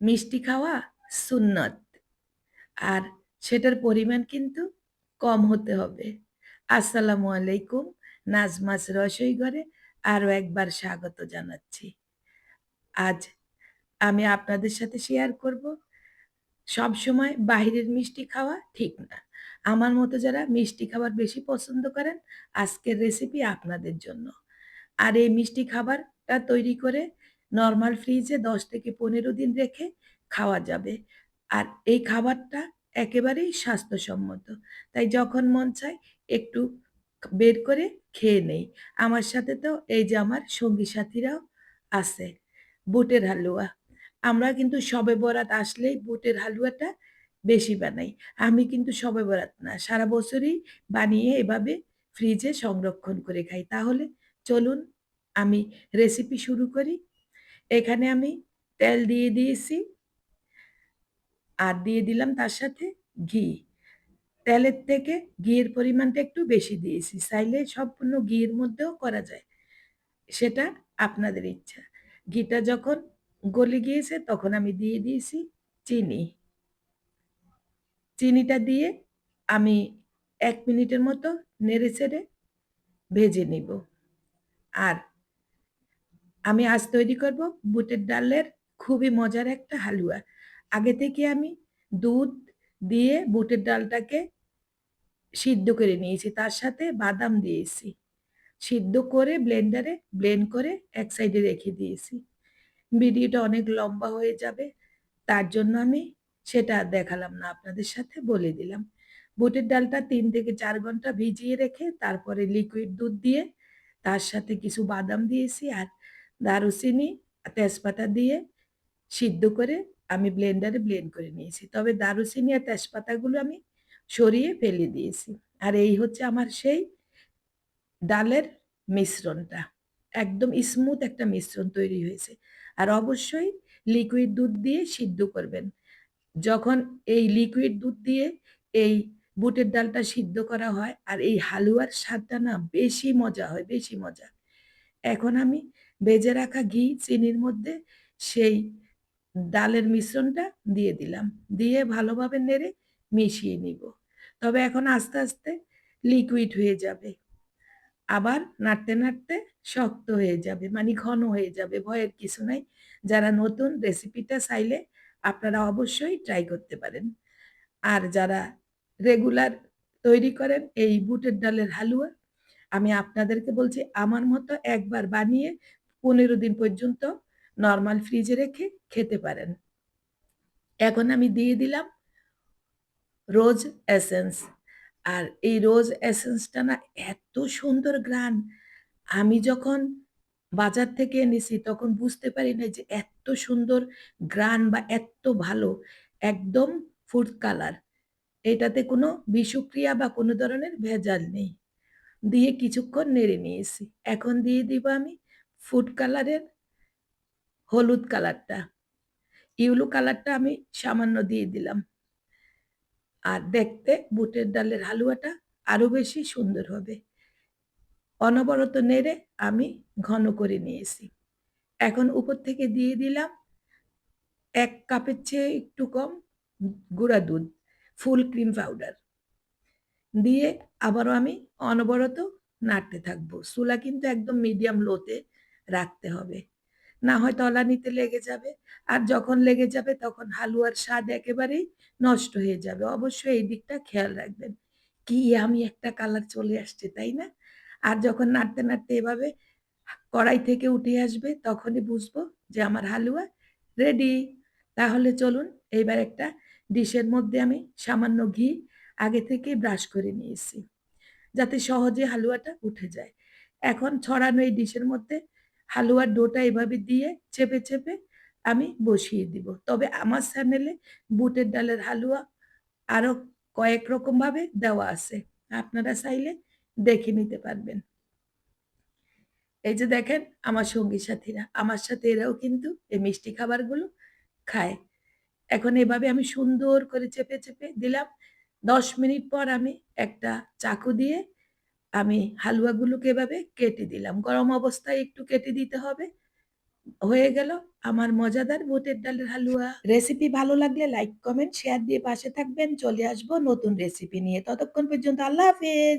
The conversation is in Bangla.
মিষ্টি খাওয়া সুন্নত। আর সেটার পরিমাণ কিন্তু কম হতে হবে। আসসালামু আলাইকুম। নাজমাস রসই ঘরে আরও একবার স্বাগত জানাচ্ছি। আজ আমি আপনাদের সাথে শেয়ার করব সবসময় বাহিরের মিষ্টি খাওয়া ঠিক না। আমার মতো যারা মিষ্টি খাবার বেশি পছন্দ করেন, আজকের রেসিপি আপনাদের জন্য। আর এই মিষ্টি খাবারটা তৈরি করে নরমাল ফ্রিজে ১০ থেকে ১৫ দিন রেখে খাওয়া যাবে। আর এই খাবারটা একেবারেই স্বাস্থ্যসম্মত। তাই যখন মন চায় একটু বের করে খেয়ে নেই। আমার সাথে তো এই যে আমার সঙ্গী সাথীরাও আছে। বুটের হালুয়া। আমরা কিন্তু শবে বরাত আসলেই বুটের হালুয়াটা বেশি বানাই। আমি কিন্তু সবে বরাত না, সারা বছরই বানিয়ে এভাবে ফ্রিজে সংরক্ষণ করে খাই। তাহলে চলুন আমি রেসিপি শুরু করি। এখানে আমি তেল দিয়ে দিয়েছি। আর দিয়ে দিলাম তার সাথে ঘি। তেলের থেকে ঘিয়ের পরিমাণটা একটু বেশি দিয়েছি। চাইলে সম্পূর্ণ ঘিয়ের মধ্যেও করা যায়। সেটা আপনাদের ইচ্ছা। ঘিটা যখন গলে গিয়েছে তখন আমি দিয়ে দিয়েছি চিনি। চিনিটা দিয়ে আমি এক মিনিটের মতো নেড়ে-চেড়ে ভেজে নিব। আর আমি আজ তৈরি করব বুটের ডালের খুবই মজার একটা হালুয়া। আগে থেকে আমি দুধ দিয়ে বুটের ডালটাকে সিদ্ধ করে নিয়েছি। তার সাথে বাদাম দিয়েছি। সিদ্ধ করে ব্লেন্ডারে ব্লেন্ড করে এক সাইডে রেখে দিয়েছি। ভিডিওটা অনেক লম্বা হয়ে যাবে। তার জন্য আমি সেটা দেখালাম না, আপনাদের সাথে বলে দিলাম। বুটের ডালটা তিন থেকে চার ঘণ্টা ভিজিয়ে রেখে, তারপরে লিকুইড দুধ দিয়ে তার সাথে কিছু বাদাম দিয়েছি আর দারুচিনি, তেজপাতা দিয়ে সিদ্ধ করে আমি ব্লেন্ডারে ব্লেন্ড করে নিয়েছি। তবে দারুচিনি আর তেজপাতাগুলো আমি সরিয়ে ফেলে দিয়েছি। আর এই হচ্ছে আমার সেই ডালের মিশ্রণটা। একদম স্মুথ একটা মিশ্রণ তৈরি হয়েছে। আর অবশ্যই লিকুইড দুধ দিয়ে সিদ্ধ করবেন। যখন এই লিকুইড দুধ দিয়ে এই বুটের ডালটা সিদ্ধ করা হয় আর এই হালুয়ার স্বাদটা না বেশি মজা হয়, বেশি মজা। এখন আমি ভেজে রাখা ঘি চিনির মধ্যে সেই ডালের মিশ্রণটা দিয়ে দিলাম। দিয়ে ভালোভাবে নেড়ে মিশিয়ে নিব। তবে এখন আস্তে, আস্তে লিকুইড হয়ে যাবে। আবার নাড়তে, নাড়তে শক্ত হয়ে যাবে মানে ঘন হয়ে যাবে। ভয়ের কিছু নাই। যারা নতুন রেসিপিটা চাইলে আপনারা অবশ্যই ট্রাই করতে পারেন। আর যারা রেগুলার তৈরি করেন এই বুটের ডালের হালুয়া, আমি আপনাদেরকে বলছি, আমার মতো একবার বানিয়ে ১৫ দিন পর্যন্ত নর্মাল ফ্রিজে রেখে খেতে পারেন। এখন আমি দিয়ে দিলাম রোজ এসেন্স। আর এই রোজ এসেন্সটা না এত সুন্দর গ্রান আমি যখন বাজার থেকে এনেছি তখন বুঝতে পারি না যে এত সুন্দর গ্রান বা এত ভালো, একদম ফুড কালার। এটাতে কোনো বিষক্রিয়া বা কোনো ধরনের ভেজাল নেই। দিয়ে কিছুক্ষণ নেড়ে নিয়েছি। এখন দিয়ে দিব আমি ফুড কালারের হলুদ কালারটা। ইউলু কালারটা আমি সামান্য দিয়ে দিলাম। আর দেখতে বুটের ডালের হালুয়াটা আরও বেশি সুন্দর হবে। অনবরত নেড়ে আমি ঘন করে নিয়েছি। এখন উপর থেকে দিয়ে দিলাম এক কাপের চেয়ে একটু কম গুঁড়া দুধ, ফুল ক্রিম পাউডার। দিয়ে আবারও আমি অনবরত নাড়তে থাকব। চুলা কিন্তু একদম মিডিয়াম লোতে রাখতে হবে। না হয় তলানিতে লেগে যাবে। আর যখন লেগে যাবে তখন হালুয়ার স্বাদ একেবারেই নষ্ট হয়ে যাবে। অবশ্যই এই দিকটা খেয়াল রাখবেন। কি আমি একটা কালার চলে আসছে, তাই না? আর যখন নাড়তে, নাড়তে এভাবে কড়াই থেকে উঠে আসবে তখনই বুঝব যে আমার হালুয়া রেডি। তাহলে চলুন এইবার একটা ডিশের মধ্যে আমি সামান্য ঘি আগে থেকেই ব্রাশ করে নিয়েছি। যাতে সহজে হালুয়াটা উঠে যায়। এখন ছড়ানো এই ডিশের মধ্যে হালুয়ার ডোটা এভাবে দিয়ে চেপে, চেপে আমি বসিয়ে দিব। তবে আমার চ্যানেলে বুটের ডালের হালুয়া আরও কয়েক রকমভাবে দেওয়া আছে। আপনারা চাইলে দেখে নিতে পারবেন। এই যে দেখেন আমার সঙ্গী সাথীরা, আমার সাথে এরাও কিন্তু এই মিষ্টি খাবারগুলো খায়। এখন এভাবে আমি সুন্দর করে চেপে, চেপে দিলাম। ১০ মিনিট পর আমি একটা চাকু দিয়ে আমি হালুয়াগুলোকে এভাবে কেটে দিলাম। গরম অবস্থায় একটু কেটে দিতে হবে। হয়ে গেল আমার মজাদার বুটের ডালের হালুয়া। রেসিপি ভালো লাগলে লাইক, কমেন্ট, শেয়ার দিয়ে পাশে থাকবেন। চলে আসব নতুন রেসিপি নিয়ে। ততক্ষণ পর্যন্ত আল্লাহ হাফেজ।